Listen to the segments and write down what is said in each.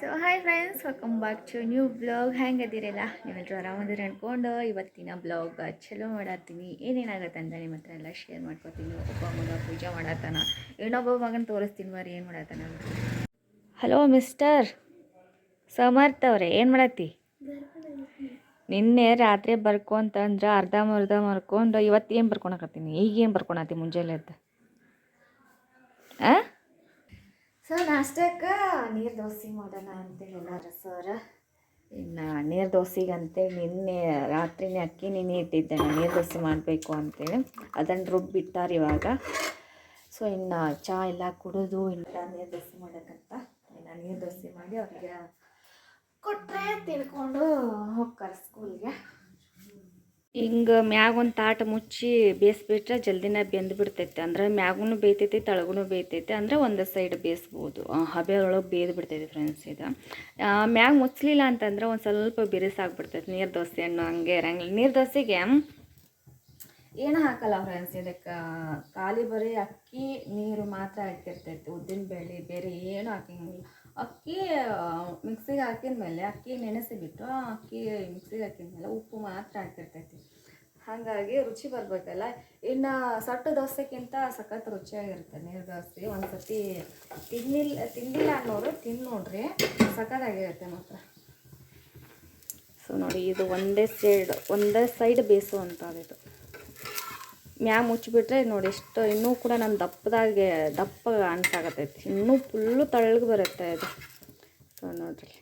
So hi friends welcome back to new blog ಹೆಂಗದಿರಲ್ಲ? ನೀವೆಲ್ಲರೂ ಆರಾಮದಿರ ಅಂದ್ಕೊಂಡು ಇವತ್ತಿನ ಬ್ಲಾಗ್ ಚಲೋ ಮಾಡತ್ತೀನಿ. ಏನೇನಾಗತ್ತೆ ಅಂತ ನಿಮ್ಮ ಹತ್ರ ಎಲ್ಲ ಶೇರ್ ಮಾಡ್ಕೊತೀನಿ. ಒಬ್ಬ ಮಗ ಪೂಜೆ ಮಾಡತ್ತಾನ. ಇನ್ನೊಬ್ಬ ಮಗನ ತೋರಿಸ್ತೀನಿ ಬರ್ರಿ ಏನು ಮಾಡತ್ತಾನ ಹಲೋ ಮಿಸ್ಟರ್ ಸಮರ್ಥ ಅವ್ರೆ, ಏನು ಮಾಡತ್ತಿ? ನಿನ್ನೆ ರಾತ್ರಿ ಬರ್ಕೊಂತಂದ್ರೆ ಅರ್ಧ ಮರ್ಧ ಮರ್ಕೊಂಡು ಇವತ್ತು ಏನು ಬರ್ಕೊಳಕತ್ತೀನಿ ಈಗ ಏನು ಬರ್ಕೊಳತ್ತಿ ಮುಂಜಾನೆ ಎದ್ದು? ಆ? ಸೊ ನಾಷ್ಟಕ್ಕೆ ನೀರು ದೋಸೆ ಮಾಡೋಣ ಅಂತೇಳಿ ಎಲ್ಲಾರ ಸರ್. ಇನ್ನು ನೀರು ದೋಸೆಗಂತೇಳಿ ನಿನ್ನೆ ರಾತ್ರಿನೇ ಅಕ್ಕಿ ನೆನೆ ಇಟ್ಟಿದ್ದೆ ನಾನು ನೀರು ದೋಸೆ ಮಾಡಬೇಕು ಅಂತೇಳಿ. ಅದನ್ನು ರುಬ್ಬಿಟ್ಟಾರ ಇವಾಗ. ಸೊ ಇನ್ನು ಚಹಾ ಎಲ್ಲ ಕುಡಿದು ಇನ್ನು ನೀರು ದೋಸೆ ಮಾಡೋಕ್ಕಂತ ಇನ್ನು ನೀರು ದೋಸೆ ಮಾಡಿ ಅವ್ರಿಗೆ ಕೊಟ್ಟರೆ ತಿಳ್ಕೊಂಡು ಹೋಗ್ತಾರೆ ಸ್ಕೂಲ್ಗೆ. ಹಿಂಗೆ ಮ್ಯಾಗ ಒಂದು ತಾಟ ಮುಚ್ಚಿ ಬೇಯಿಸ್ಬಿಟ್ರೆ ಜಲ್ದಿನ ಬೆಂದು ಬಿಡ್ತೈತೆ. ಅಂದ್ರೆ ಮ್ಯಾಗೂ ಬೇಯ್ತೈತಿ ತಳಗೂ ಬೇಯ್ತೈತೆ. ಅಂದ್ರೆ ಒಂದು ಸೈಡ್ ಬೇಯಿಸ್ಬೋದು. ಹಬೆ ಒಳಗೆ ಬೇಯ್ದು ಬಿಡ್ತೈತಿ ಫ್ರೆಂಡ್ಸ್ ಇದು. ಮ್ಯಾಗ ಮುಚ್ಚಲಿಲ್ಲ ಅಂತಂದ್ರೆ ಒಂದು ಸ್ವಲ್ಪ ಬಿರುಸಾಗ್ಬಿಡ್ತೈತೆ ನೀರು ದೋಸೆ ಹಣ್ಣು ಹಂಗೆ ಇರಂಗಿಲ್ಲ. ನೀರು ದೋಸೆಗೆ ಏನೂ ಹಾಕಲ್ಲ ಫ್ರೆಂಡ್ಸ್ ಇದಕ್ಕೆ? ಖಾಲಿ ಬರೀ ಅಕ್ಕಿ, ನೀರು ಮಾತ್ರ ಹಾಕಿರ್ತೈತಿ. ಉದ್ದಿನ ಬೇಳೆ ಬೇರೆ ಏನೂ ಹಾಕಂಗಿಲ್ಲ. ಅಕ್ಕಿ ಮಿಕ್ಸಿಗೆ ಹಾಕಿದ ಮೇಲೆ ಅಕ್ಕಿ ನೆನೆಸಿಬಿಟ್ಟು ಅಕ್ಕಿ ಮಿಕ್ಸಿಗೆ ಹಾಕಿದ ಮೇಲೆ ಉಪ್ಪು ಮಾತ್ರ ಹಾಕಿರ್ತೈತಿ. ಹಾಗಾಗಿ ರುಚಿ ಬರಬೇಕಲ್ಲ. ಇನ್ನು ಸಟ್ಟು ದೋಸೆಗಿಂತ ಸಖತ್ ರುಚಿಯಾಗಿರುತ್ತೆ ನೀರು ದೋಸೆ. ಒಂದು ಸರ್ತಿ ತಿನ್ನಿಲ್ಲ ತಿನ್ನಿಲ್ಲ ಅನ್ನೋರು ತಿಂದು ನೋಡ್ರಿ ಸಖತ್ತಾಗಿರುತ್ತೆ ಮಾತ್ರ. ಸೊ ನೋಡಿ, ಇದು ಒಂದೇ ಸೈಡ್ ಒಂದೇ ಸೈಡ್ ಬೇಯಿಸುವಂಥದ್ದು ಮ್ಯಾಗ ಮುಚ್ಚಿಬಿಟ್ರೆ ನೋಡಿ ಎಷ್ಟು, ಇನ್ನೂ ಕೂಡ ನಮ್ಮ ದಪ್ಪದಾಗೆ, ದಪ್ಪ ಅನ್ಸಾಗತ್ತೈತಿ ಇನ್ನೂ ಫುಲ್ಲು ತಳ್ಳಗೆ ಬರುತ್ತೆ ಅದು. ಸೊ ನೋಡ್ರಿ.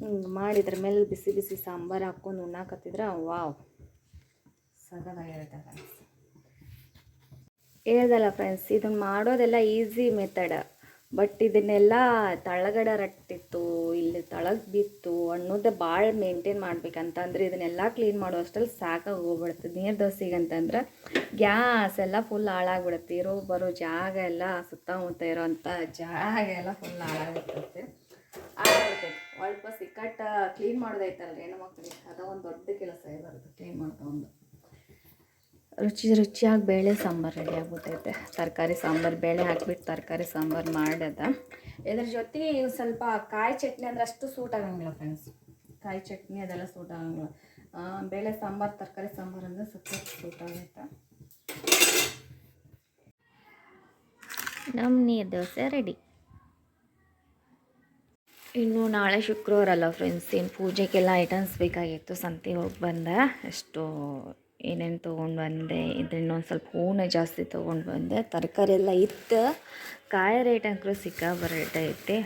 ಹಿಂಗೆ ಮಾಡಿದ್ರ ಮೇಲೆ ಬಿಸಿ ಬಿಸಿ ಸಾಂಬಾರು ಹಾಕ್ಕೊಂಡು ಉಣ್ಣಾಕತ್ತಿದ್ರೆ ವಾವ್. ಸಗದಾಗಿರುತ್ತೆ ಹೇಳ್ದಲ್ಲ ಫ್ರೆಂಡ್ಸ್ ಇದನ್ನು ಮಾಡೋದೆಲ್ಲ ಈಸಿ ಮೆಥಡ್ ಬಟ್ ಇದನ್ನೆಲ್ಲ ತಳಗಡೆ ರಟ್ಟಿತ್ತು ಇಲ್ಲಿ ತಳಗೆ ಬಿತ್ತು ಅನ್ನೋದೇ ಭಾಳ ಮೇಂಟೈನ್ ಮಾಡ್ಬೇಕಂತಂದ್ರೆ ಇದನ್ನೆಲ್ಲ ಕ್ಲೀನ್ ಮಾಡೋ ಅಷ್ಟರಲ್ಲಿ ಸಾಕಾಗಿ ಹೋಗ್ಬಿಡುತ್ತೆ. ನೀರು ದೋಸೆಗೆ ಅಂತಂದ್ರೆ ಗ್ಯಾಸ್ ಎಲ್ಲ ಫುಲ್ ಹಾಳಾಗ್ಬಿಡುತ್ತೆ. ಇರೋ ಬರೋ ಜಾಗ ಎಲ್ಲ ಸುತ್ತಮುತ್ತ ಇರೋವಂಥ ಜಾಗ ಎಲ್ಲ ಫುಲ್ ಹಾಳಾಗಿರ್ತೈತೆ ಆಗ್ಬಿಡ್ತೈತೆ ಸ್ವಲ್ಪ ಸಿಕ್ಕಟ್ಟ ಕ್ಲೀನ್ ಮಾಡೋದೈತಲ್ರಿ ಹೆಣ್ಣು ಮಕ್ಕಳಿಗೆ ಅದ ಒಂದು ದೊಡ್ಡ ಕೆಲಸ ಇರೋದು ಕ್ಲೀನ್ ಮಾಡ್ಕೊಂಡು. ರುಚಿ ರುಚಿಯಾಗಿ ಬೇಳೆ ಸಾಂಬಾರು ರೆಡಿ ಆಗ್ಬಿಟ್ಟೈತೆ. ತರಕಾರಿ ಸಾಂಬಾರು, ಬೇಳೆ ಹಾಕಿಬಿಟ್ಟು ತರಕಾರಿ ಸಾಂಬಾರು ಮಾಡ್ಯದ. ಇದ್ರ ಜೊತೆಗೆ ಇವು ಸ್ವಲ್ಪ ಕಾಯಿ ಚಟ್ನಿ ಅಂದ್ರೆ ಅಷ್ಟು ಸೂಟ್ ಆಗಂಗಿಲ್ಲ ಫ್ರೆಂಡ್ಸ್ ಕಾಯಿ ಚಟ್ನಿ ಅದೆಲ್ಲ ಸೂಟ್ ಆಗಂಗಿಲ್ಲ. ಬೇಳೆ ಸಾಂಬಾರು, ತರಕಾರಿ ಸಾಂಬಾರು ಅಂದರೆ ಸ್ವಲ್ಪ ಸೂಟ್ ಆಗುತ್ತೆ ನಮ್ಮ ನೀರು ದೋಸೆ ರೆಡಿ ಇನ್ನು ನಾಳೆ ಶುಕ್ರವಾರ ಅಲ್ಲ ಫ್ರೆಂಡ್ಸ್ ಏನು ಪೂಜೆಗೆಲ್ಲ ಐಟಮ್ಸ್ ಬೇಕಾಗಿತ್ತು, ಸಂತೆಗೆ ಹೋಗಿ ಬಂದೆ. ಎಷ್ಟು ಏನೇನು ತೊಗೊಂಡು ಬಂದೆ ಇದ್ರ ಇನ್ನೊಂದು ಸ್ವಲ್ಪ ಹೂವು ಜಾಸ್ತಿ ತೊಗೊಂಡು ಬಂದೆ. ತರಕಾರಿ ಎಲ್ಲ ಇತ್ತು, ಕಾಯ ರೇಟ್ ಅಂಕರು ಸಿಕ್ಕಾಬ ರೇಟ್ ಐತಿ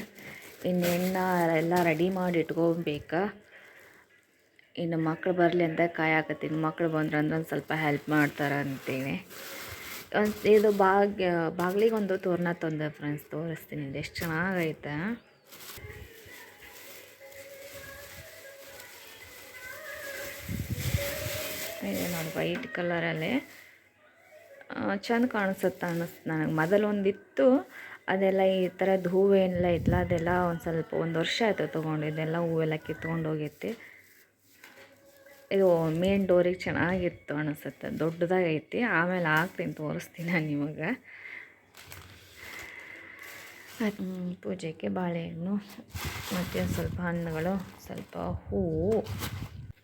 ಇನ್ನೆಣ್ಣ ಎಲ್ಲ ರೆಡಿ ಮಾಡಿ ಇಟ್ಕೊಬೇಕಾ. ಇನ್ನು ಮಕ್ಳು ಬರಲಿ ಅಂತ ಕಾಯಾಕತ್ತೀನಿ ಮಕ್ಳು ಬಂದ್ರೆ ಅಂದ್ರೆ ಒಂದು ಸ್ವಲ್ಪ ಹೆಲ್ಪ್ ಮಾಡ್ತಾರೆ ಅಂತೇಳಿ. ಒಂದು ಇದು ಬಾಗ್ ಬಾಗಿಲಿಗೆ ಒಂದು ತೋರಣ ತಂದೆ ಫ್ರೆಂಡ್ಸ್ ತೋರಿಸ್ತೀನಿ. ಎಷ್ಟು ಚೆನ್ನಾಗೈತೆ. ಇದೆ ನೋಡಿ ವೈಟ್ ಕಲರಲ್ಲಿ. ಚೆಂದ ಕಾಣಿಸುತ್ತೆ ಅನ್ನಿಸ್ತು ನನಗೆ ಮೊದಲೊಂದಿತ್ತು. ಅದೆಲ್ಲ ಈ ಥರದ್ದು ಹೂವೇನೆಲ್ಲ ಇತ್ತಲ್ಲ ಅದೆಲ್ಲ ಒಂದು ಸ್ವಲ್ಪ ಒಂದು ವರ್ಷ ಆಯಿತು ತೊಗೊಂಡಿದ್ದೆಲ್ಲ ಹೂವೆಲ್ಲ ಕಿತ್ಕೊಂಡು ಹೋಗೈತಿ ಇದು ಮೇನ್ ಡೋರಿಗೆ ಚೆನ್ನಾಗಿತ್ತು ಅನಿಸುತ್ತೆ ದೊಡ್ಡದಾಗೈತಿ. ಆಮೇಲೆ ಹಾಕ್ತೀನಿ, ತೋರಿಸ್ತೀನಿ ನಾನು ನಿಮಗೆ. ಪೂಜೆಗೆ ಬಾಳೆಹಣ್ಣು, ಮತ್ತು ಸ್ವಲ್ಪ ಹಣ್ಣುಗಳು, ಸ್ವಲ್ಪ ಹೂವು.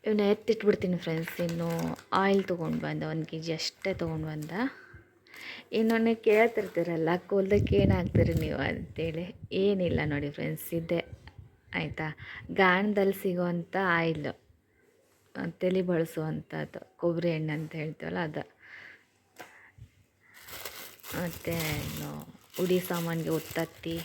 ಇವನ್ನ ಎತ್ತಿಟ್ಬಿಡ್ತೀನಿ ಫ್ರೆಂಡ್ಸ್ ಇನ್ನು ಆಯಿಲ್ ತೊಗೊಂಡು ಬಂದ, ಒಂದು ಕೆ ಜಿ ಅಷ್ಟೇ ತೊಗೊಂಡು ಬಂದ. ಇನ್ನೊಂದು ಕೇಳ್ತಿರ್ತೀರಲ್ಲ, ಕೋಲ್ದಕ್ಕೆ ಏನು ಹಾಕ್ತೀರಿ ನೀವು ಅಂತೇಳಿ. ಏನಿಲ್ಲ ನೋಡಿ ಫ್ರೆಂಡ್ಸ್ ಇದೆ. ಆಯಿತಾ? ಗಾಣದಲ್ಲಿ ಸಿಗೋವಂಥ ಆಯಿಲ್ ತಲೆ ಬಳಸುವಂಥದ್ದು ಕೊಬ್ಬರಿ ಎಣ್ಣೆ ಅಂತ ಹೇಳ್ತೀವಲ್ಲ ಅದು. ಮತ್ತು ಇನ್ನು ಉಡಿ ಸಾಮಾನಿಗೆ ಉತ್ತತ್ತಿ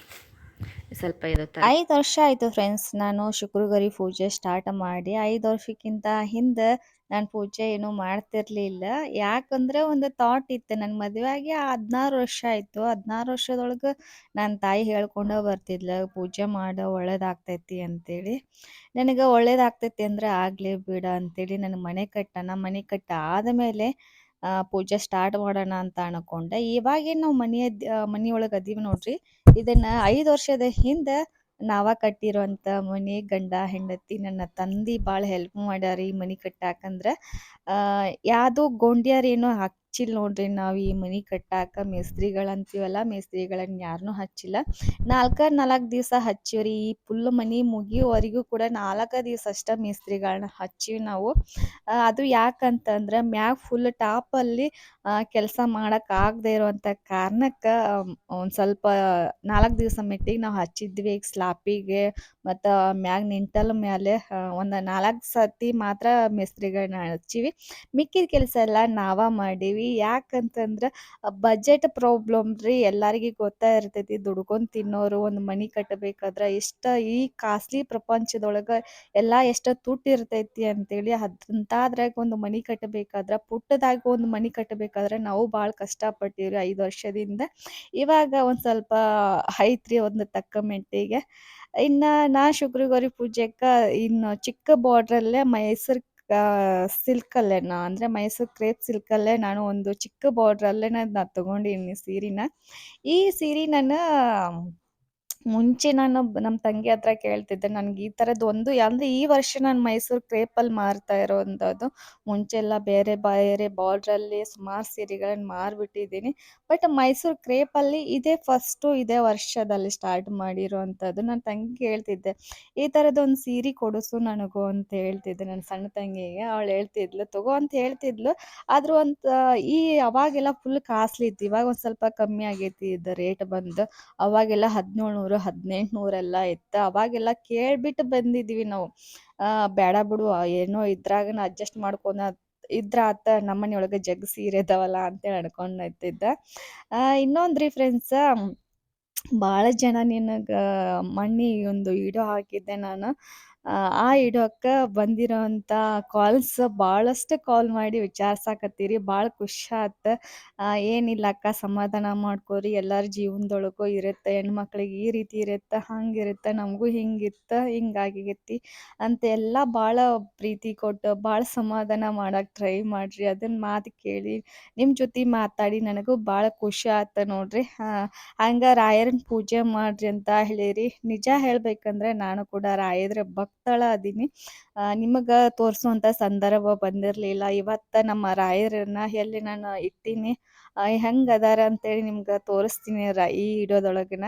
ಸ್ವಲ್ಪ ಇರುತ್ತೆ ಐದು ವರ್ಷ ಆಯಿತು ಫ್ರೆಂಡ್ಸ್ ನಾನು ಶುಕ್ರಗರಿ ಪೂಜೆ ಸ್ಟಾರ್ಟ್ ಮಾಡಿ. ಐದು ವರ್ಷಕ್ಕಿಂತ ಹಿಂದೆ ನಾನು ಪೂಜೆ ಏನು ಮಾಡ್ತಿರ್ಲಿಲ್ಲ. ಯಾಕಂದ್ರೆ ಒಂದು ಥಾಟ್ ಇತ್ತು ನನ್ನ ಮದುವೆ ಆಗಿ ಹದಿನಾರು ವರ್ಷ ಆಯಿತು. ಹದಿನಾರು ವರ್ಷದೊಳಗೆ ನನ್ನ ತಾಯಿ ಹೇಳ್ಕೊಂಡ ಬರ್ತಿದ್ಲ, ಪೂಜೆ ಮಾಡೋ ಒಳ್ಳೇದಾಗ್ತೈತಿ ಅಂತೇಳಿ. ನನಗೆ ಒಳ್ಳೇದಾಗ್ತೈತಿ ಅಂದ್ರೆ ಆಗಲಿ ಬಿಡ ಅಂತೇಳಿ ನನ್ನ ಮನೆ ಕಟ್ಟನ ಮನೆ ಕಟ್ಟ ಆದಮೇಲೆ ಪೂಜೆ ಸ್ಟಾರ್ಟ್ ಮಾಡೋಣ ಅಂತ ಅನ್ಕೊಂಡೆ. ಇವಾಗೇನು ನಾವು ಮನೆಯ ಮನೆಯೊಳಗೆ ಅದೀವಿ ನೋಡ್ರಿ. ಇದನ್ನ ಐದು ವರ್ಷದ ಹಿಂದೆ ನಾವ ಕಟ್ಟಿರುವಂತ ಮನೆ ಗಂಡ ಹೆಂಡತಿ ನನ್ನ ತಂದಿ ಭಾಳ ಹೆಲ್ಪ್ ಮಾಡ್ಯಾರ ಈ ಮನೆ ಕಟ್ಟಾಕಂದ್ರೆ. ಆ, ಯಾವುದು ಗೊಂಡ್ಯಾರೇನು ಹಾಕ್ ಹಚ್ಚಿಲ್ಲ ನೋಡ್ರಿ ನಾವು ಈ ಮನಿ ಕಟ್ಟಾಕ ಮೇಸ್ತ್ರಿಗಳಂತೀವಲ್ಲ ಮೇಸ್ತ್ರಿಗಳನ್ನ ಯಾರನ್ನೂ ಹಚ್ಚಿಲ್ಲ. ನಾಲ್ಕು ನಾಲ್ಕು ದಿವಸ ಹಚ್ಚಿವ್ರಿ ಈ ಫುಲ್ ಮನಿ ಮುಗಿಯೋವರೆಗೂ ಕೂಡ ನಾಲ್ಕು ದಿವಸ ಅಷ್ಟೇ ಮೇಸ್ತ್ರಿಗಳನ್ನ ಹಚ್ಚಿವಿ ನಾವು. ಅದು ಯಾಕಂತಂದ್ರೆ ಮ್ಯಾಗ ಫುಲ್ ಟಾಪಲ್ಲಿ ಕೆಲಸ ಆಗದೆ ಇರುವಂಥ ಕಾರಣಕ್ಕೆ ಒಂದು ಸ್ವಲ್ಪ ನಾಲ್ಕು ದಿವಸ ಮೆಟ್ಟಿಗೆ ನಾವು ಹಚ್ಚಿದ್ವಿ ಈಗ ಸ್ಲಾಪಿಗೆ ಮತ್ತು ಮ್ಯಾಗ ನಿಂಟಲ್ ಮೇಲೆ ಒಂದು ನಾಲ್ಕು ಸತಿ ಮಾತ್ರ ಮೇಸ್ತ್ರಿಗಳನ್ನ ಹಚ್ಚಿವಿ. ಮಿಕ್ಕಿದ ಕೆಲಸ ಎಲ್ಲ ನಾವೇ ಮಾಡೀವಿ. ಯಾಕಂತಂದ್ರೆ, ಬಜೆಟ್ ಪ್ರಾಬ್ಲಮ್ ರೀ ಎಲ್ಲರಿಗೆ ಗೊತ್ತಾ ಇರ್ತೈತಿ. ದುಡ್ಕೊಂಡು ತಿನ್ನೋರು, ಒಂದು ಮನೆ ಕಟ್ಟಬೇಕಾದ್ರೆ ಎಷ್ಟು ಈ ಕಾಸ್ಟ್ಲಿ ಪ್ರಪಂಚದೊಳಗೆ ಎಲ್ಲ ಎಷ್ಟು ತುಟ್ಟಿರ್ತೈತಿ ಅಂತೇಳಿ, ಅದಂತಾದ್ರಾಗ ಒಂದು ಮನೆ ಕಟ್ಟಬೇಕಾದ್ರೆ ಪುಟ್ಟದಾಗ ಒಂದು ಮನೆ ಕಟ್ಟಬೇಕಾದ್ರೆ ನಾವು ಭಾಳ ಕಷ್ಟಪಟ್ಟಿವ್ರಿ ಐದು ವರ್ಷದಿಂದ. ಇವಾಗ ಒಂದು ಸ್ವಲ್ಪ ಐತ್ರಿ ಒಂದು ತಕ್ಕ ಮೆಟ್ಟಿಗೆ ಇನ್ನು ನಾ ಶುಕ್ರಗೌರಿ ಪೂಜೆಗೆ ಇನ್ನು ಚಿಕ್ಕ ಬಾರ್ಡ್ರಲ್ಲೇ ಮೈಸೂರು ಸಿಲ್ಕಲ್ಲೇ ನಾ, ಅಂದರೆ ಮೈಸೂರು ಕ್ರೇಪ್ ಸಿಲ್ಕಲ್ಲೇ ನಾನು ಒಂದು ಚಿಕ್ಕ ಬಾರ್ಡ್ರಲ್ಲೇ ನಾನು ತಗೊಂಡಿನಿ ಸೀರೆನ. ಈ ಸೀರೆ ನಾನು ಮುಂಚೆ ನಾನು ನಮ್ಮ ತಂಗಿ ಹತ್ರ ಕೇಳ್ತಿದ್ದೆ, ನನಗೆ ಈ ಥರದ್ದು ಒಂದು ಅಂದ್ರೆ ಈ ವರ್ಷ ನಾನು ಮೈಸೂರು ಕ್ರೇಪಲ್ಲಿ ಮಾರ್ತಾ ಇರೋವಂಥದ್ದು ಮುಂಚೆ ಎಲ್ಲ ಬೇರೆ ಬೇರೆ ಬಾರ್ಡ್ರಲ್ಲಿ ಸುಮಾರು ಸೀರೆಗಳನ್ನ ಮಾರಿಬಿಟ್ಟಿದ್ದೀನಿ. ಬಟ್ ಮೈಸೂರು ಕ್ರೇಪಲ್ಲಿ ಇದೇ ಫಸ್ಟು ಇದೇ ವರ್ಷದಲ್ಲಿ ಸ್ಟಾರ್ಟ್ ಮಾಡಿರೋವಂಥದ್ದು ನನ್ನ ತಂಗಿ ಹೇಳ್ತಿದ್ದೆ, ಈ ಥರದ್ದೊಂದು ಸೀರೆ ಕೊಡಿಸು ನನಗೂ ಅಂತ ಹೇಳ್ತಿದ್ದೆ ನನ್ನ ಸಣ್ಣ ತಂಗಿಗೆ. ಅವಳು ಹೇಳ್ತಿದ್ಲು, ತಗೋ ಅಂತ ಹೇಳ್ತಿದ್ಲು. ಆದರೂ ಅಂತ ಈ ಅವಾಗೆಲ್ಲ ಫುಲ್ ಕಾಸ್ಟ್ಲಿ ಇತ್ತು. ಇವಾಗ ಒಂದು ಸ್ವಲ್ಪ ಕಮ್ಮಿ ಆಗೈತಿ ಇದು ರೇಟ್ ಬಂದು. ಅವಾಗೆಲ್ಲ ಹದಿನೇಳು ನೂರು ಹದಿನೆಂಟು ನೂರೆಲ್ಲ ಇತ್ತು. ಅವಾಗೆಲ್ಲ ಕೇಳ್ಬಿಟ್ಟು ಬಂದಿದ್ವಿ ನಾವು. ಆ, ಬೇಡ ಬಿಡು ಏನೋ ಇದ್ರಾಗನ ಅಡ್ಜಸ್ಟ್ ಮಾಡ್ಕೊನ ಇದ್ರ ಆತ ನಮ್ಮ ಮನಿಯೊಳಗ ಜಗ್ ಸೀರೆ ಇದಾವಲ್ಲ ಅಂತೇಳಿ ಇದ್ದಿದ್ದ ಇನ್ನೊಂದು ರೀ ಫ್ರೆಂಡ್ಸ ಭಾಳ ಜನ ನಿನಗೆ ಮಣ್ಣಿ ಒಂದು ವಿಡಿಯೋ ಹಾಕಿದ್ದೆ ನಾನು. ಆ, ವಿಡಿಯೋಕ್ಕೆ ಬಂದಿರೋಂಥ ಕಾಲ್ಸ್ ಭಾಳಷ್ಟು ಕಾಲ್ ಮಾಡಿ ವಿಚಾರಿಸಾಕತ್ತೀರಿ ಭಾಳ ಖುಷಿ ಆತ. ಏನಿಲ್ಲ ಅಕ್ಕ ಸಮಾಧಾನ ಮಾಡ್ಕೊರಿ ಎಲ್ಲರ ಜೀವನದೊಳಗೂ ಇರುತ್ತೆ ಹೆಣ್ಮಕ್ಳಿಗೆ ಈ ರೀತಿ ಇರುತ್ತೆ ಹಂಗಿರುತ್ತೆ ನಮಗೂ ಹಿಂಗಿತ್ತು ಹಿಂಗಾಗೈತಿ ಅಂತ ಎಲ್ಲ ಭಾಳ ಪ್ರೀತಿ ಕೊಟ್ಟು ಭಾಳ ಸಮಾಧಾನ ಮಾಡಕ್ಕೆ ಟ್ರೈ ಮಾಡಿರಿ. ಅದನ್ನ ಮಾತು ಕೇಳಿ ನಿಮ್ಮ ಜೊತೆ ಮಾತಾಡಿ ನನಗೂ ಭಾಳ ಖುಷಿ ಆತ ನೋಡ್ರಿ. ಹಂಗ ರಾಯರನ್ನ ಪೂಜೆ ಮಾಡ್ರಿ ಅಂತ ಹೇಳಿರಿ. ನಿಜ ಹೇಳ್ಬೇಕಂದ್ರೆ ನಾನು ಕೂಡ ರಾಯದ್ರ ಭಕ್ತಳ ಅದೀನಿ. ನಿಮಗೆ ತೋರಿಸುವಂಥ ಸಂದರ್ಭ ಬಂದಿರಲಿಲ್ಲ. ಇವತ್ತ ನಮ್ಮ ರಾಯರನ್ನ ಎಲ್ಲಿ ನಾನು ಇಟ್ಟೀನಿ. ಹೆಂಗೆ ಅದಾರ ಅಂತೇಳಿ ನಿಮ್ಗೆ ತೋರಿಸ್ತೀನಿ ರ, ಈ ವಿಡಿಯೋದೊಳಗನ.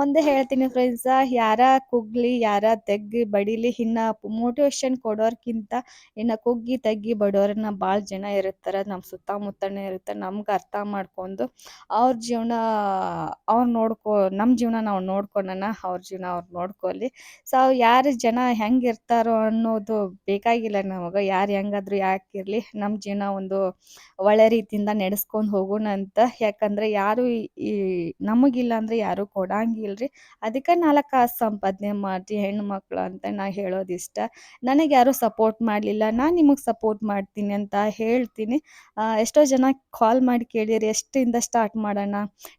ಒಂದೇ ಹೇಳ್ತೀನಿ ಫ್ರೆಂಡ್ಸ ಯಾರ ಕುಗ್ಲಿ, ಯಾರ ತೆಗ್ಗಿ, ಬಡಿಲಿ, ಇನ್ನ ಮೋಟಿವೇಶನ್ ಕೊಡೋರ್ಕಿಂತ ಇನ್ನು ಕುಗ್ಗಿ, ತಗ್ಗಿ, ಬಡೋರನ್ನ ಭಾಳ ಜನ ಇರ್ತಾರೆ ನಮ್ಮ ಸುತ್ತಮುತ್ತನೇ ಇರುತ್ತೆ ನಮ್ಗೆ ಅರ್ಥ ಮಾಡ್ಕೊಂಡು ಅವ್ರ ಜೀವನ, ಅವ್ರು ನೋಡ್ಕೊ ನಮ್ಮ ಜೀವನ ನಾವು ನೋಡ್ಕೊಳ್ಳೋಣ ಅವ್ರ ಜೀವನ ಅವ್ರು ನೋಡ್ಕೊಳ್ಳಿ ಸೊ ಯಾರು ಜನ ಹೆಂಗ್ ಇರ್ತಾರೋ ಅನ್ನೋದು ಬೇಕಾಗಿಲ್ಲ ನಮಗೆ, ಯಾರು ಹೆಂಗಾದ್ರು ಯಾಕಿರಲಿ ನಮ್ಮ ಜೀವನ ಒಂದು ಒಳ್ಳೆ ರೀತಿಯಿಂದ ನಡೆಸ್ಕೊಂಡು ಹೋಗೋಣ ಅಂತ. ಯಾಕಂದ್ರೆ ಯಾರು ನಮಗಿಲ್ಲ ಅಂದ್ರೆ ಯಾರು ಕೊಡಂಗಿಲ್ರಿ. ಅದಕ್ಕೆ ನಾಲ್ಕು ಸಂಪಾದನೆ ಮಾಡ್ರಿ ಹೆಣ್ಣು ಮಕ್ಕಳು ಅಂತ ನಾ ಹೇಳೋದಿಷ್ಟ. ನನಗೆ ಯಾರು ಸಪೋರ್ಟ್ ಮಾಡಲಿಲ್ಲ. ನಾನು ನಿಮಗೆ ಸಪೋರ್ಟ್ ಮಾಡ್ತೀನಿ ಅಂತ ಹೇಳ್ತೀನಿ. ಎಷ್ಟೋ ಜನ ಕಾಲ್ ಮಾಡಿ ಕೇಳಿರಿ, ಎಷ್ಟಿಂದ ಸ್ಟಾರ್ಟ್ ಮಾಡೋಣ?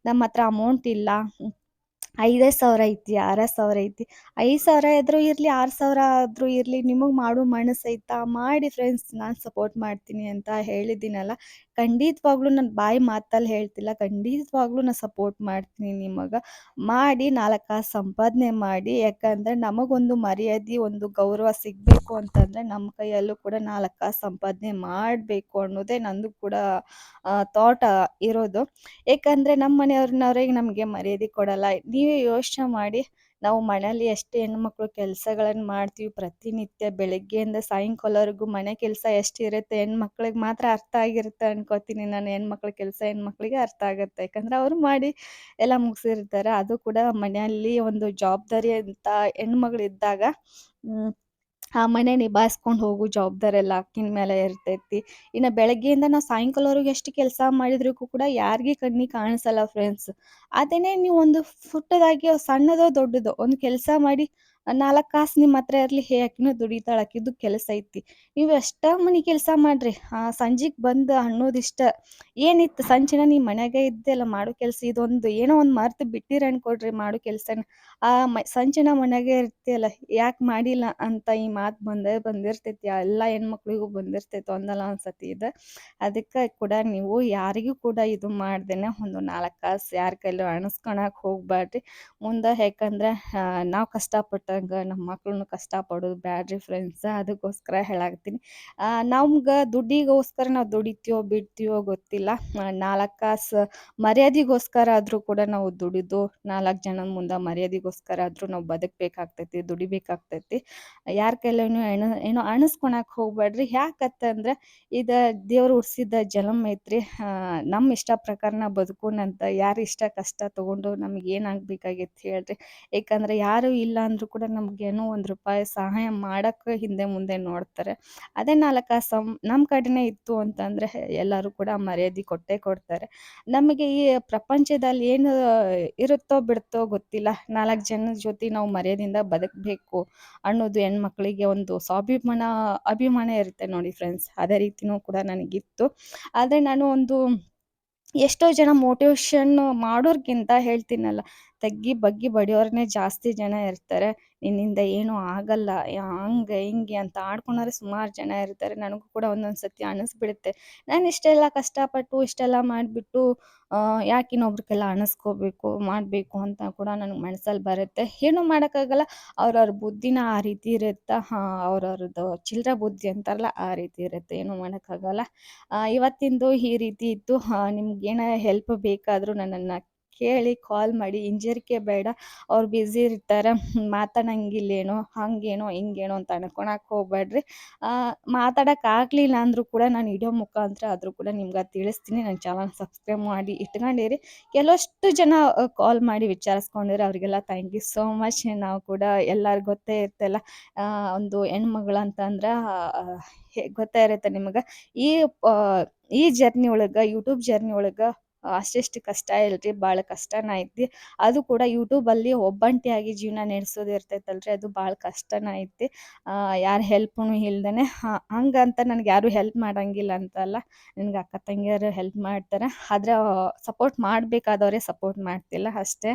ನಮ್ಮ ಹತ್ರ ಅಮೌಂಟ್ ಇಲ್ಲ. ಐದೇ ಸಾವಿರ ಐತಿ, ಆರೇ ಸಾವಿರ ಐತಿ. ಐದು ಸಾವಿರ ಆದರೂ ಇರಲಿ, ಆರು ಸಾವಿರ ಆದರೂ ಇರಲಿ, ನಿಮಗೆ ಮಾಡೋ ಮನಸ್ಸು ಐತಾ ಮಾಡಿ ಫ್ರೆಂಡ್ಸ್ ನಾನು ಸಪೋರ್ಟ್ ಮಾಡ್ತೀನಿ ಅಂತ ಹೇಳಿದ್ದೀನಲ್ಲ. ಖಂಡಿತವಾಗ್ಲೂ ನಾನು ಬಾಯಿ ಮಾತಲ್ಲಿ ಹೇಳ್ತಿಲ್ಲ, ಖಂಡಿತವಾಗ್ಲೂ ನಾನು ಸಪೋರ್ಟ್ ಮಾಡ್ತೀನಿ ನಿಮಗೆ. ಮಾಡಿ ನಾಲ್ಕು ಕಾಸು ಸಂಪಾದನೆ ಮಾಡಿ, ಯಾಕಂದರೆ ನಮಗೊಂದು ಮರ್ಯಾದೆ, ಒಂದು ಗೌರವ ಸಿಗಬೇಕು ಅಂತಂದರೆ ನಮ್ಮ ಕೈಯಲ್ಲೂ ಕೂಡ ನಾಲ್ಕು ಸಂಪಾದನೆ ಮಾಡಬೇಕು ಅನ್ನೋದೇ ನಂದು ಕೂಡ ಥಾಟ್ ಇರೋದು. ಏಕೆಂದರೆ ನಮ್ಮ ಮನೆಯವ್ರನ್ನವ್ರಿಗೆ ನಮಗೆ ಮರ್ಯಾದೆ ಕೊಡಲ್ಲ. ನೀವೇ ಯೋಚನೆ ಮಾಡಿ ನಾವು ಮನೇಲಿ ಎಷ್ಟು ಹೆಣ್ಮಕ್ಳು ಕೆಲಸಗಳನ್ನು ಮಾಡ್ತೀವಿ ಪ್ರತಿನಿತ್ಯ ಬೆಳಗ್ಗೆಯಿಂದ ಸಾಯಂಕಾಲವರೆಗೂ ಮನೆ ಕೆಲಸ ಎಷ್ಟು ಇರುತ್ತೆ ಹೆಣ್ಮಕ್ಳಿಗೆ ಮಾತ್ರ ಅರ್ಥ ಆಗಿರುತ್ತೆ ಅನ್ಕೋತೀನಿ ನಾನು ಹೆಣ್ಮಕ್ಳ ಕೆಲಸ ಹೆಣ್ಮಕ್ಳಿಗೆ ಅರ್ಥ ಆಗುತ್ತೆ. ಯಾಕಂದರೆ ಅವರು ಮಾಡಿ ಎಲ್ಲ ಮುಗಿಸಿರ್ತಾರೆ. ಅದು ಕೂಡ ಮನೆಯಲ್ಲಿ ಒಂದು ಜವಾಬ್ದಾರಿ ಅಂತ ಹೆಣ್ಮಗಳಿದ್ದಾಗ ಆ ಮನೆ ನಿಭಾಯಿಸ್ಕೊಂಡು ಹೋಗೋ ಜವಾಬ್ದಾರಿ ಎಲ್ಲ ಅಕ್ಕಿನ ಮೇಲೆ ಇರ್ತೈತಿ. ಇನ್ನು ಬೆಳಗ್ಗೆಯಿಂದ ನಾವು ಸಾಯಂಕಾಲವರೆಗೂ ಎಷ್ಟು ಕೆಲಸ ಮಾಡಿದ್ರೂ ಕೂಡ ಯಾರಿಗೆ ಕಣ್ಣಿಗೆ ಕಾಣಿಸಲ್ಲ ಫ್ರೆಂಡ್ಸ್ ಅದೇನೇ ನೀವು ಒಂದು ಪುಟ್ಟದಾಗಿ ಸಣ್ಣದೋ ದೊಡ್ಡದೋ ಒಂದು ಕೆಲಸ ಮಾಡಿ ನಾಲ್ಕು ಕಾಸು ನಿಮ್ಮ ಹತ್ರ ಇರಲಿ, ಹೇ ಆಕಿನೂ ದುಡಿತಾಳ ಆಕಿದು ಕೆಲಸ ಐತಿ. ನೀವು ಎಷ್ಟ ಮನೆ ಕೆಲಸ ಮಾಡ್ರಿ? ಆ, ಸಂಜಿಗ್ ಬಂದು ಅನ್ನೋದಿಷ್ಟ ಏನಿತ್ತು ಸಂಜೆನ ನೀ ಮನೆಯಾಗೆ ಇದ್ದೆಲ್ಲ ಮಾಡೋ ಕೆಲಸ ಇದೊಂದು. ಏನೋ ಒಂದು ಮರ್ತು ಬಿಟ್ಟಿರ ಅನ್ಕೊಡ್ರಿ ಮಾಡೋ ಕೆಲಸನ. ಆ, ಮ ಸಂಜೆನ ಇರ್ತಿ ಅಲ್ಲ, ಯಾಕೆ ಮಾಡಿಲ್ಲ ಅಂತ ಈ ಮಾತು ಬಂದೇ, ಬಂದಿರ್ತೈತಿ. ಎಲ್ಲ ಹೆಣ್ಮಕ್ಳಿಗೂ ಬಂದಿರ್ತೈತಿ ಒಂದಲ್ಲ ಒಂದ್ಸತಿ ಇದು. ಅದಕ್ಕೆ ಕೂಡ ನೀವು ಯಾರಿಗೂ ಕೂಡ ಇದು ಮಾಡ್ದೇನೆ ಒಂದು ನಾಲ್ಕು ಕಾಸು ಯಾರ ಕೈಲೂ ಅಣಸ್ಕೊಳಕ್ ಹೋಗ್ಬೇಡ್ರಿ ಮುಂದೆ ಯಾಕಂದ್ರೆ ನಾವು ಕಷ್ಟಪಟ್ಟ ಅಂತಂಗೆ ನಮ್ಮ ಕಷ್ಟ ಕಷ್ಟಪಡೋದು ಬ್ಯಾಡ್ರಿ ಫ್ರೆಂಡ್ಸ್ ಅದಕ್ಕೋಸ್ಕರ ಹೇಳಾಕತ್ತೀನಿ. ನಮ್ಗೆ ದುಡ್ಡಿಗೋಸ್ಕರ ನಾವು ದುಡಿತೀವೋ ಬಿಡ್ತೀವೋ ಗೊತ್ತಿಲ್ಲ. ನಾಲ್ಕು ಕಾಸು ಮರ್ಯಾದೆಗೋಸ್ಕರ ಆದರೂ ಕೂಡ ನಾವು ದುಡಿದು ನಾಲ್ಕು ಜನ ಮುಂದೆ ಮರ್ಯಾದೆಗೋಸ್ಕರ ಆದರೂ ನಾವು ಬದುಕಬೇಕಾಗ್ತೈತಿ, ದುಡಿಬೇಕಾಗ್ತೈತಿ. ಯಾರ ಕೈಲೂ ಎಣ ಏನೋ ಅಣಸ್ಕೊಳಕ್ಕೆ ಹೋಗ್ಬೇಡ್ರಿ ಯಾಕತ್ತಂದ್ರೆ ಇದು ದೇವ್ರು ಹುಡ್ಸಿದ ಜಲಮ್ ಐತ್ರಿ ನಮ್ಮ ಇಷ್ಟ ಪ್ರಕಾರ ನಾವು ಬದುಕೋಣಂತ ಯಾರ ಇಷ್ಟ ಕಷ್ಟ ತೊಗೊಂಡು ನಮ್ಗೆ ಏನಾಗಬೇಕಾಗೈತಿ ಹೇಳ್ರಿ. ಯಾಕಂದ್ರೆ ಯಾರು ಇಲ್ಲ ಅಂದರೂ ಕೂಡ ನಮಗೇನೋ ಒಂದು ರೂಪಾಯಿ ಸಹಾಯ ಮಾಡೋಕ್ಕೆ ಹಿಂದೆ ಮುಂದೆ ನೋಡ್ತಾರೆ. ಅದೇ ನಾಲ್ಕು ಸಂ ನಮ್ಮ ಕಡೆನೇ ಇತ್ತು ಅಂತಂದ್ರೆ ಎಲ್ಲರೂ ಕೂಡ ಮರ್ಯಾದೆ ಕೊಟ್ಟೇ ಕೊಡ್ತಾರೆ. ನಮಗೆ ಈ ಪ್ರಪಂಚದಲ್ಲಿ ಏನು ಇರುತ್ತೋ ಬಿಡುತ್ತೋ ಗೊತ್ತಿಲ್ಲ. ನಾಲ್ಕು ಜನದ ಜೊತೆ ನಾವು ಮರ್ಯಾದಿಂದ ಬದುಕಬೇಕು ಅನ್ನೋದು ಹೆಣ್ಮಕ್ಳಿಗೆ ಒಂದು ಸ್ವಾಭಿಮಾನ, ಅಭಿಮಾನ ಇರುತ್ತೆ ನೋಡಿ ಫ್ರೆಂಡ್ಸ್ ಅದೇ ರೀತಿನೂ ಕೂಡ ನನಗಿತ್ತು. ಆದರೆ ನಾನು ಒಂದು ಎಷ್ಟೋ ಜನ ಮೋಟಿವೇಶನ್ ಮಾಡೋರ್ಗಿಂತ ಹೇಳ್ತೀನಲ್ಲ ತಗ್ಗಿ ಬಗ್ಗಿ ಬಡಿಯೋರನ್ನೇ ಜಾಸ್ತಿ ಜನ ಇರ್ತಾರೆ. ನಿನ್ನಿಂದ ಏನೂ ಆಗಲ್ಲ. ಹಂಗೆ, ಹಿಂಗೆ ಅಂತ ಆಡ್ಕೊಂಡ್ರೆ ಸುಮಾರು ಜನ ಇರ್ತಾರೆ. ನನಗೂ ಕೂಡ ಒಂದೊಂದು ಸತಿ ಅನಿಸ್ಬಿಡುತ್ತೆ. ನಾನು ಇಷ್ಟೆಲ್ಲ ಕಷ್ಟಪಟ್ಟು ಇಷ್ಟೆಲ್ಲ ಮಾಡಿಬಿಟ್ಟು ಯಾಕೆ ಇನ್ನೊಬ್ರಿಗೆಲ್ಲ ಅನಿಸ್ಕೋಬೇಕು, ಮಾಡಬೇಕು ಅಂತ ಕೂಡ ನನಗೆ ಮನಸ್ಸಲ್ಲಿ ಬರುತ್ತೆ. ಏನೂ ಮಾಡೋಕ್ಕಾಗಲ್ಲ. ಅವ್ರವ್ರ ಬುದ್ಧಿನ ಆ ರೀತಿ ಇರುತ್ತೆ? ಹಾಂ, ಅವ್ರವ್ರದ್ದು ಚಿಲ್ಲರ ಬುದ್ಧಿ ಅಂತಾರಲ್ಲ, ಆ ರೀತಿ ಇರುತ್ತೆ. ಏನೂ ಮಾಡೋಕ್ಕಾಗಲ್ಲ. ಇವತ್ತಿಂದು ಈ ರೀತಿ ಇತ್ತು. ನಿಮ್ಗೇನೋ ಹೆಲ್ಪ್ ಬೇಕಾದರೂ ನನ್ನನ್ನು ಕೇಳಿ ಕಾಲ್ ಮಾಡಿ, ಹಿಂಜರಿಕೆ ಬೇಡ, ಅವ್ರು ಬ್ಯುಸಿ ಇರ್ತಾರೆ, ಮಾತಾಡಂಗಿಲ್ಲೇನೋ, ಹಾಗೇನೋ, ಹಿಂಗೇನೋ ಅಂತ ಅನ್ಕೊಳಕ್ಕೆ ಹೋಗ್ಬೇಡ್ರಿ ಮಾತಾಡೋಕೆ ಆಗಲಿಲ್ಲ ಅಂದರೂ ಕೂಡ ನಾನು ವಿಡಿಯೋ ಮುಖಾಂತರ ಆದರೂ ಕೂಡ ನಿಮ್ಗೆ ತಿಳಿಸ್ತೀನಿ. ನನ್ನ ಚಾನಲ್ ಸಬ್ಸ್ಕ್ರೈಬ್ ಮಾಡಿ ಇಟ್ಕೊಂಡಿರಿ. ಕೆಲವಷ್ಟು ಜನ ಕಾಲ್ ಮಾಡಿ ವಿಚಾರಿಸ್ಕೊಂಡಿರಿ ಅವರಿಗೆಲ್ಲ ಥ್ಯಾಂಕ್ ಯು ಸೋ ಮಚ್ ನಾವು ಕೂಡ ಎಲ್ಲರಿಗೂ ಗೊತ್ತೇ ಇರ್ತಲ್ಲ. ಒಂದು ಹೆಣ್ಮಗಳು ಅಂತಂದ್ರೆ ಗೊತ್ತೇ ಇರುತ್ತೆ ನಿಮಗೆ. ಈ ಈ ಜರ್ನಿ ಒಳಗೆ ಯೂಟ್ಯೂಬ್ ಜರ್ನಿ ಒಳಗೆ ಅಷ್ಟೆಷ್ಟು ಕಷ್ಟ ಇಲ್ರಿ ಭಾಳ ಕಷ್ಟನ ಐತಿ. ಅದು ಕೂಡ ಯೂಟ್ಯೂಬಲ್ಲಿ ಒಬ್ಬಂಟಿಯಾಗಿ ಜೀವನ ನಡೆಸೋದು ಇರ್ತೈತಲ್ರಿ, ಅದು ಭಾಳ ಕಷ್ಟನ ಐತಿ. ಯಾರ ಹೆಲ್ಪೂ ಇಲ್ದೇ ಹಂಗಂತ ನನಗೆ ಯಾರು ಹೆಲ್ಪ್ ಮಾಡೋಂಗಿಲ್ಲ ಅಂತಲ್ಲ ನನಗೆ ಅಕ್ಕ ತಂಗಿಯರು ಹೆಲ್ಪ್ ಮಾಡ್ತಾರೆ. ಆದ್ರೆ ಸಪೋರ್ಟ್ ಮಾಡಬೇಕಾದವರೇ ಸಪೋರ್ಟ್ ಮಾಡ್ತಿಲ್ಲ ಅಷ್ಟೇ.